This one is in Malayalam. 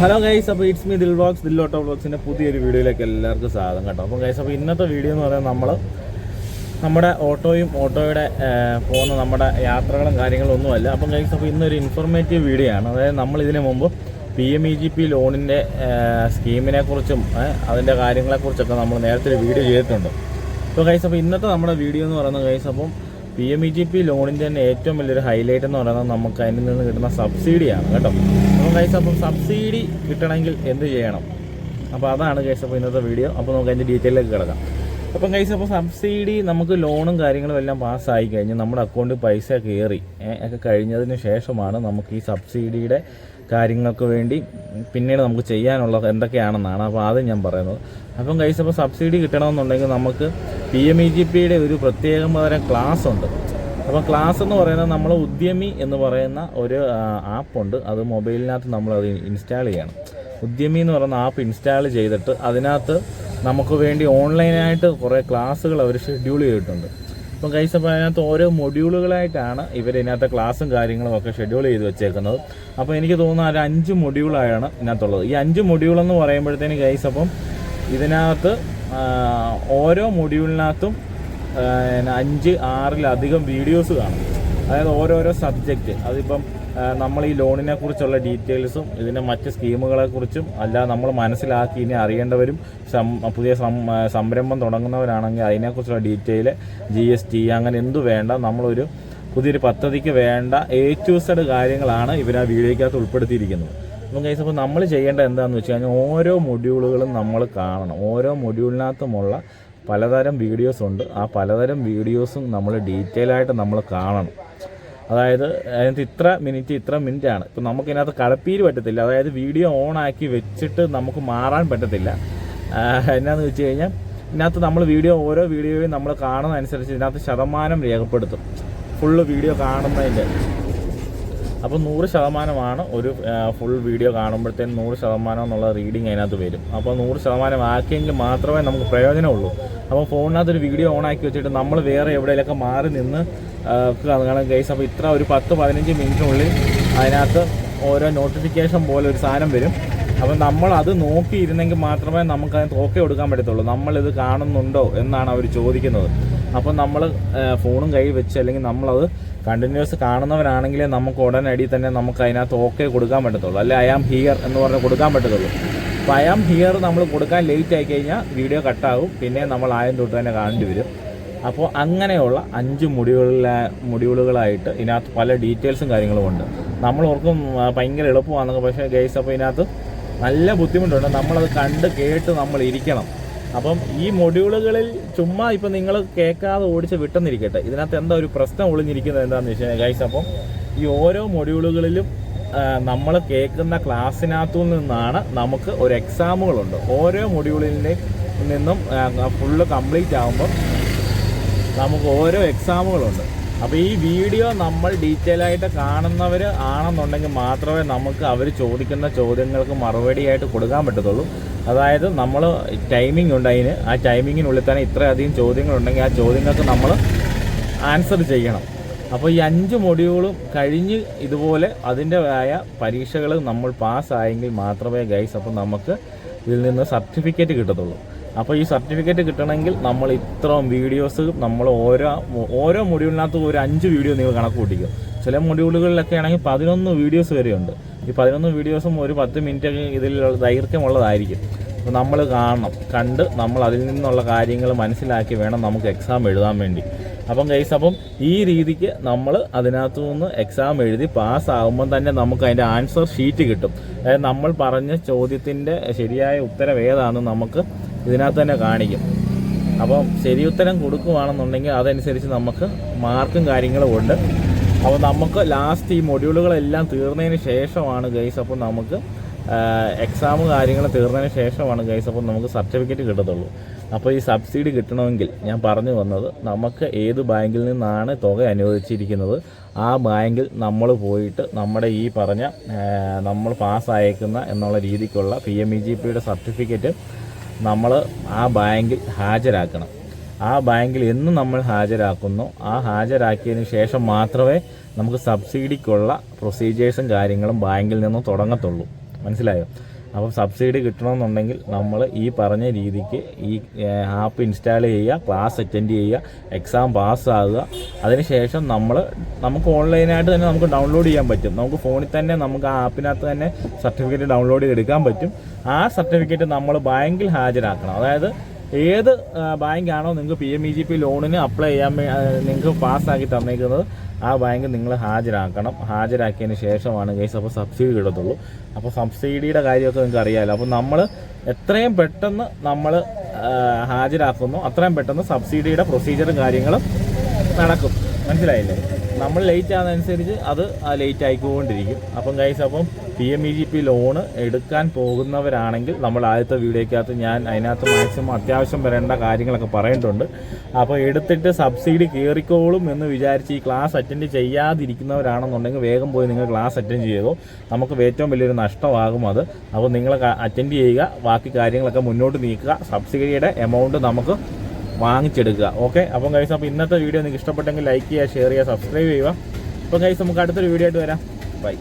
ഹലോ ഗൈസ് അപ്പോൾ it's me Dil vlogs Dil auto വ്ളോഗ്സിന്റെ പുതിയൊരു വീഡിയോയിലേക്ക് എല്ലാവർക്കും സ്വാഗതം കേട്ടോ. അപ്പോൾ ഗൈസ് അപ്പോൾ ഇന്നത്തെ വീഡിയോ എന്ന് പറയുന്നത് നമ്മൾ നമ്മുടെ ഓട്ടോയും ഓട്ടോയുടെ പോകുന്ന നമ്മുടെ യാത്രകളും കാര്യങ്ങളും ഒന്നുമല്ല അപ്പം ഗൈസ് അപ്പോൾ ഇന്നൊരു ഇൻഫോർമേറ്റീവ് വീഡിയോ ആണ്. അതായത് നമ്മൾ ഇതിനു മുമ്പ് P M E G P ലോണിന്റെ സ്കീമിനെക്കുറിച്ചും അതിന്റെ കാര്യങ്ങളെക്കുറിച്ചൊക്കെ നമ്മൾ നേരത്തെ ഒരു വീഡിയോ ചെയ്തിട്ടുണ്ട്. അപ്പോൾ ഗൈസ് അപ്പോൾ ഇന്നത്തെ നമ്മുടെ വീഡിയോ എന്ന് പറയുന്നത് ഗൈസ് അപ്പം P M E G P ലോണിന്റെ തന്നെ ഏറ്റവും വലിയൊരു ഹൈലൈറ്റ് എന്ന് പറയുന്നത് നമുക്ക് അതിൽ നിന്ന് കിട്ടുന്ന സബ്സിഡിയാണ് കേട്ടോ. അപ്പം കൈസ് അപ്പം സബ്സിഡി കിട്ടണമെങ്കിൽ എന്ത് ചെയ്യണം? അപ്പോൾ അതാണ് കേസ് അപ്പോൾ ഇന്നത്തെ വീഡിയോ അപ്പോൾ നമുക്ക് അതിന്റെ ഡീറ്റെയിലേക്ക് കിടക്കാം. അപ്പം കൈസ് അപ്പോൾ സബ്സിഡി നമുക്ക് ലോണും കാര്യങ്ങളും എല്ലാം പാസ്സായി കഴിഞ്ഞ് നമ്മുടെ അക്കൗണ്ടിൽ പൈസ കയറി ഒക്കെ കഴിഞ്ഞതിന് ശേഷമാണ് നമുക്ക് ഈ സബ്സിഡിയുടെ കാര്യങ്ങൾക്ക് വേണ്ടി പിന്നീട് നമുക്ക് ചെയ്യാനുള്ളത് എന്തൊക്കെയാണെന്നാണ് അപ്പോൾ ആദ്യം ഞാൻ പറയുന്നത്. അപ്പം കൈസ് അപ്പോൾ സബ്സിഡി കിട്ടണമെന്നുണ്ടെങ്കിൽ നമുക്ക് പി എം ഇ ജി പിയുടെ ഒരു പ്രത്യേകം തരം ക്ലാസ് ഉണ്ട്. അപ്പോൾ ക്ലാസ് എന്ന് പറയുന്നത് നമ്മൾ ഉദ്യമി എന്ന് പറയുന്ന ഒരു ആപ്പുണ്ട് അത് മൊബൈലിനകത്ത് നമ്മൾ അത് ഇൻസ്റ്റാൾ ചെയ്യണം. ഉദ്യമി എന്ന് പറയുന്ന ആപ്പ് ഇൻസ്റ്റാൾ ചെയ്തിട്ട് അതിനകത്ത് നമുക്ക് വേണ്ടി ഓൺലൈനായിട്ട് കുറേ ക്ലാസ്സുകൾ അവർ ഷെഡ്യൂൾ ചെയ്തിട്ടുണ്ട്. അപ്പം കൈസ് അപ്പോൾ അതിനകത്ത് ഓരോ മൊഡ്യൂളുകളായിട്ടാണ് ഇവർ ഇതിനകത്ത് ക്ലാസ്സും കാര്യങ്ങളും ഒക്കെ ഷെഡ്യൂൾ ചെയ്ത് വെച്ചേക്കുന്നത്. അപ്പോൾ എനിക്ക് തോന്നുന്നു ഒരു അഞ്ച് മൊഡ്യൂളായാണ് ഇതിനകത്തുള്ളത്. ഈ അഞ്ച് മൊഡ്യൂളെന്ന് പറയുമ്പോഴത്തേന് കൈസ് അപ്പം ഇതിനകത്ത് ഓരോ മൊഡ്യൂളിനകത്തും അഞ്ച് ആറിലധികം വീഡിയോസ് കാണും. അതായത് ഓരോരോ സബ്ജക്റ്റ് അതിപ്പം നമ്മൾ ഈ ലോണിനെ കുറിച്ചുള്ള ഡീറ്റെയിൽസും ഇതിന്റെ മറ്റ് സ്കീമുകളെ കുറിച്ചും അല്ല നമ്മൾ മനസ്സിലാക്കി ഇനി അറിയേണ്ടവരും പുതിയ സംരംഭം തുടങ്ങുന്നവരാണെങ്കിൽ അതിനെക്കുറിച്ചുള്ള ഡീറ്റെയിൽ ജി എസ് ടി അങ്ങനെ എന്തു വേണ്ട നമ്മളൊരു പുതിയൊരു പദ്ധതിക്ക് വേണ്ട സെഡ് കാര്യങ്ങളാണ് ഇവർ ആ വീഡിയോയ്ക്കകത്ത് ഉൾപ്പെടുത്തിയിരിക്കുന്നത്. അപ്പം കൈസ് അപ്പോൾ നമ്മൾ ചെയ്യേണ്ട എന്താണെന്ന് വെച്ച് കഴിഞ്ഞാൽ ഓരോ മൊഡ്യൂളുകളും നമ്മൾ കാണണം. ഓരോ മൊഡ്യൂളിനകത്തുമുള്ള പലതരം വീഡിയോസ് ഉണ്ട്. ആ പലതരം വീഡിയോസും നമ്മൾ ഡീറ്റെയിൽ ആയിട്ട് നമ്മൾ കാണണം. അതായത് അതിനകത്ത് ഇത്ര മിനിറ്റ് ഇത്ര മിനിറ്റ് ആണ് ഇപ്പം നമുക്കിതിനകത്ത് കടപ്പീർ പറ്റത്തില്ല. അതായത് വീഡിയോ ഓൺ ആക്കി വെച്ചിട്ട് നമുക്ക് മാറാൻ പറ്റത്തില്ല. എന്നാന്ന് വെച്ച് കഴിഞ്ഞാൽ ഇതിനകത്ത് നമ്മൾ വീഡിയോ ഓരോ വീഡിയോയും നമ്മൾ കാണുന്ന അനുസരിച്ച് ഇതിനകത്ത് ശതമാനം രേഖപ്പെടുത്തും. ഫുള്ള് വീഡിയോ കാണുന്നതിന്റെ അപ്പോൾ നൂറ് ശതമാനമാണ് ഒരു ഫുൾ വീഡിയോ കാണുമ്പോഴത്തേനും നൂറ് ശതമാനം എന്നുള്ള റീഡിങ് അതിനകത്ത് വരും. അപ്പോൾ നൂറ് ശതമാനം ആക്കിയെങ്കിൽ മാത്രമേ നമുക്ക് പ്രയോജനമുള്ളൂ. അപ്പോൾ ഫോണിനകത്ത് ഒരു വീഡിയോ ഓണാക്കി വെച്ചിട്ട് നമ്മൾ വേറെ എവിടെയെങ്കിലൊക്കെ മാറി നിന്ന് കാണാൻ കേസ് അപ്പോൾ ഇത്ര ഒരു പത്ത് പതിനഞ്ച് മിനിറ്റിനുള്ളിൽ അതിനകത്ത് ഓരോ നോട്ടിഫിക്കേഷൻ പോലെ ഒരു സാധനം വരും. അപ്പം നമ്മൾ അത് നോക്കിയിരുന്നെങ്കിൽ മാത്രമേ നമുക്ക് അതിന് തോക്കെ കൊടുക്കാൻ പറ്റത്തുള്ളൂ. നമ്മളിത് കാണുന്നുണ്ടോ എന്നാണ് അവർ ചോദിക്കുന്നത്. അപ്പം നമ്മൾ ഫോണും കയ്യിൽ വെച്ച് അല്ലെങ്കിൽ നമ്മളത് കണ്ടിന്യൂസ് കാണുന്നവരാണെങ്കിലേ നമുക്ക് ഉടനടി തന്നെ നമുക്ക് അതിനകത്ത് ഓക്കെ കൊടുക്കാൻ പറ്റത്തുള്ളൂ. അല്ലെ? ഐ ആം ഹിയർ എന്ന് പറഞ്ഞ് കൊടുക്കാൻ പറ്റത്തുള്ളൂ. അപ്പോൾ ഐ ആം ഹിയർ നമ്മൾ കൊടുക്കാൻ ലേറ്റ് ആയി കഴിഞ്ഞാൽ വീഡിയോ കട്ടാകും പിന്നെ നമ്മൾ ആയം തൊട്ട് തന്നെ കാണേണ്ടി വരും. അപ്പോൾ അങ്ങനെയുള്ള അഞ്ച് മുടികളിലെ മുടികളുകളായിട്ട് ഇതിനകത്ത് പല ഡീറ്റെയിൽസും കാര്യങ്ങളും ഉണ്ട്. നമ്മൾ ഓർക്കും ഭയങ്കര എളുപ്പമാണെന്നൊക്കെ. പക്ഷേ ഗൈസ് അപ്പോൾ ഇതിനകത്ത് നല്ല ബുദ്ധിമുട്ടുണ്ട്. നമ്മളത് കണ്ട് കേട്ട് നമ്മൾ ഇരിക്കണം. അപ്പം ഈ മൊഡ്യൂളുകളിൽ ചുമ്മാ ഇപ്പം നിങ്ങൾ കേൾക്കാതെ ഓടിച്ച് വിട്ടെന്നിരിക്കട്ടെ. ഇതിനകത്ത് എന്താ ഒരു പ്രശ്നം ഒളിഞ്ഞിരിക്കുന്നത് എന്താണെന്ന് വെച്ച് കഴിഞ്ഞാൽ ഗൈസ് അപ്പം ഈ ഓരോ മൊഡ്യൂളുകളിലും നമ്മൾ കേൾക്കുന്ന ക്ലാസ്സിനകത്തു നിന്നാണ് നമുക്ക് ഒരു എക്സാമുകളുണ്ട് ഓരോ മൊഡ്യൂളിന്റെ നിന്നും ഫുള്ള് കംപ്ലീറ്റ് ആകുമ്പോൾ നമുക്ക് ഓരോ എക്സാമുകളുണ്ട് അപ്പോൾ ഈ വീഡിയോ നമ്മൾ ഡീറ്റെയിൽ ആയിട്ട് കാണുന്നവർ ആണെന്നുണ്ടെങ്കിൽ മാത്രമേ നമുക്ക് അവർ ചോദിക്കുന്ന ചോദ്യങ്ങൾക്ക് മറുപടി ആയിട്ട് കൊടുക്കാൻ പറ്റത്തുള്ളൂ. അതായത് നമ്മൾ ടൈമിംഗ് ഉണ്ട് അതിന്. ആ ടൈമിങ്ങിനുള്ളിൽ തന്നെ ഇത്രയധികം ചോദ്യങ്ങളുണ്ടെങ്കിൽ ആ ചോദ്യങ്ങൾക്ക് നമ്മൾ ആൻസർ ചെയ്യണം. അപ്പോൾ ഈ അഞ്ച് മൊഡ്യൂളും കഴിഞ്ഞ് ഇതുപോലെ അതിന്റെതായ പരീക്ഷകൾ നമ്മൾ പാസ്സായെങ്കിൽ മാത്രമേ ഗൈസ് അപ്പോൾ നമുക്ക് ഇതിൽ നിന്ന് സർട്ടിഫിക്കറ്റ് കിട്ടത്തുള്ളൂ. അപ്പോൾ ഈ സർട്ടിഫിക്കറ്റ് കിട്ടണമെങ്കിൽ നമ്മൾ ഇത്രയും വീഡിയോസ് നമ്മൾ ഓരോ ഓരോ മൊഡ്യൂളിനകത്ത് ഒരു അഞ്ച് വീഡിയോ നിങ്ങൾ കണക്ക് കൂട്ടിക്കും. ചില മൊഡ്യൂളുകളിലൊക്കെ ആണെങ്കിൽ പതിനൊന്ന് വീഡിയോസ് വരെയുണ്ട്. ഈ പതിനൊന്ന് വീഡിയോസും ഒരു പത്ത് മിനിറ്റ് ഇതിൽ ദൈർഘ്യമുള്ളതായിരിക്കും. അപ്പോൾ നമ്മൾ കാണണം കണ്ട് നമ്മൾ അതിൽ നിന്നുള്ള കാര്യങ്ങൾ മനസ്സിലാക്കി വേണം നമുക്ക് എക്സാം എഴുതാൻ വേണ്ടി. അപ്പം ഗൈസ് അപ്പം ഈ രീതിക്ക് നമ്മൾ അതിനകത്തു നിന്ന് എക്സാം എഴുതി പാസ്സാകുമ്പം തന്നെ നമുക്ക് അതിന്റെ ആൻസർ ഷീറ്റ് കിട്ടും. അതായത് നമ്മൾ പറഞ്ഞ ചോദ്യത്തിന്റെ ശരിയായ ഉത്തരം ഏതാണെന്ന് നമുക്ക് ഇതിനകത്ത് തന്നെ കാണിക്കും. അപ്പം ശരി ഉത്തരം കൊടുക്കുകയാണെന്നുണ്ടെങ്കിൽ അതനുസരിച്ച് നമുക്ക് മാർക്കും കാര്യങ്ങളും ഉണ്ട്. അപ്പോൾ നമുക്ക് ലാസ്റ്റ് ഈ മൊഡ്യൂളുകളെല്ലാം തീർന്നതിന് ശേഷമാണ് ഗൈസ് അപ്പോൾ നമുക്ക് എക്സാം കാര്യങ്ങൾ തീർന്നതിന് ശേഷമാണ് ഗൈസ് അപ്പോൾ നമുക്ക് സർട്ടിഫിക്കറ്റ് കിട്ടത്തുള്ളൂ. അപ്പോൾ ഈ സബ്സിഡി കിട്ടണമെങ്കിൽ ഞാൻ പറഞ്ഞു വന്നത് നമുക്ക് ഏത് ബാങ്കിൽ നിന്നാണ് തുക അനുവദിച്ചിരിക്കുന്നത്? ആ ബാങ്കിൽ നമ്മൾ പോയിട്ട് നമ്മുടെ ഈ പറഞ്ഞ നമ്മൾ നമ്മൾ പാസ്സായേക്കുന്ന എന്നുള്ള രീതിക്കുള്ള പി എം ഇ ജി പിയുടെ സർട്ടിഫിക്കറ്റ് നമ്മൾ ആ ബാങ്കിൽ ഹാജരാക്കണം. ആ ബാങ്കിൽ എന്നും നമ്മൾ ഹാജരാക്കുന്നു ആ ഹാജരാക്കിയതിന് ശേഷം മാത്രമേ നമുക്ക് സബ്സിഡിക്കുള്ള പ്രൊസീജിയേഴ്സും കാര്യങ്ങളും ബാങ്കിൽ നിന്നും തുടങ്ങത്തുള്ളൂ. മനസ്സിലായോ? അപ്പം സബ്സിഡി കിട്ടണമെന്നുണ്ടെങ്കിൽ നമ്മൾ ഈ പറഞ്ഞ രീതിക്ക് ഈ ആപ്പ് ഇൻസ്റ്റാൾ ചെയ്യുക ക്ലാസ് അറ്റൻഡ് ചെയ്യുക എക്സാം പാസ്സാകുക അതിനുശേഷം നമ്മൾ നമുക്ക് ഓൺലൈനായിട്ട് തന്നെ നമുക്ക് ഡൗൺലോഡ് ചെയ്യാൻ പറ്റും. നമുക്ക് ഫോണിൽ തന്നെ നമുക്ക് ആ ആപ്പിനകത്ത് തന്നെ സർട്ടിഫിക്കറ്റ് ഡൗൺലോഡ് ചെയ്തെടുക്കാൻ പറ്റും. ആ സർട്ടിഫിക്കറ്റ് നമ്മൾ ബാങ്കിൽ ഹാജരാക്കണം. അതായത് ഏത് ബാങ്കാണോ നിങ്ങൾക്ക് P M E G P ലോണിന് അപ്ലൈ ചെയ്യാൻ നിങ്ങൾക്ക് പാസ്സാക്കി തന്നേക്കുന്നത് ആ ബാങ്ക് നിങ്ങൾ ഹാജരാക്കണം. ഹാജരാക്കിയതിന് ശേഷമാണ് കേസ് അപ്പോൾ സബ്സിഡി കിട്ടത്തുള്ളൂ. അപ്പോൾ സബ്സിഡിയുടെ കാര്യമൊക്കെ നിങ്ങൾക്ക് അറിയാമല്ലോ അപ്പോൾ നമ്മൾ എത്രയും പെട്ടെന്ന് നമ്മൾ ഹാജരാക്കുന്നു. അത്രയും പെട്ടെന്ന് സബ്സിഡിയുടെ പ്രൊസീജിയറും കാര്യങ്ങളും നടക്കും. മനസ്സിലായില്ലേ? നമ്മൾ ലേറ്റ് ആകുന്നതനുസരിച്ച് അത് ലേറ്റ് ആയിക്കൊണ്ടിരിക്കും. അപ്പം ഗൈസ് അപ്പം P M E G P loan എടുക്കാൻ പോകുന്നവരാണെങ്കിൽ നമ്മൾ ആദ്യത്തെ വീഡിയോക്കകത്ത് ഞാൻ അതിനകത്ത് മാക്സിമം അത്യാവശ്യം വരേണ്ട കാര്യങ്ങളൊക്കെ പറയുന്നുണ്ട് അപ്പോൾ എടുത്തിട്ട് സബ്സിഡി കയറിക്കോളും എന്ന് വിചാരിച്ച് ഈ ക്ലാസ് അറ്റൻഡ് ചെയ്യാതിരിക്കുന്നവരാണെന്നുണ്ടെങ്കിൽ വേഗം പോയി നിങ്ങൾ ക്ലാസ് അറ്റൻഡ് ചെയ്തോ. നമുക്ക് ഏറ്റവും വലിയൊരു നഷ്ടമാകും അത്. അപ്പോൾ നിങ്ങൾ അറ്റൻഡ് ചെയ്യുക ബാക്കി കാര്യങ്ങളൊക്കെ മുന്നോട്ട് നീക്കുക. സബ്സിഡിയുടെ എമൗണ്ട് നമുക്ക് വാങ്ങിച്ചെടുക്കുക. ഓക്കെ അപ്പം കഴിച്ച് അപ്പോൾ ഇന്നത്തെ വീഡിയോ നിങ്ങൾക്ക് ഇഷ്ടപ്പെട്ടെങ്കിൽ ലൈക്ക് ചെയ്യുക ഷെയർ ചെയ്യുക സബ്സ്ക്രൈബ് ചെയ്യുക. അപ്പം കഴിച്ച് നമുക്ക് അടുത്തൊരു വീഡിയോ ആയിട്ട് വരാം. ബൈ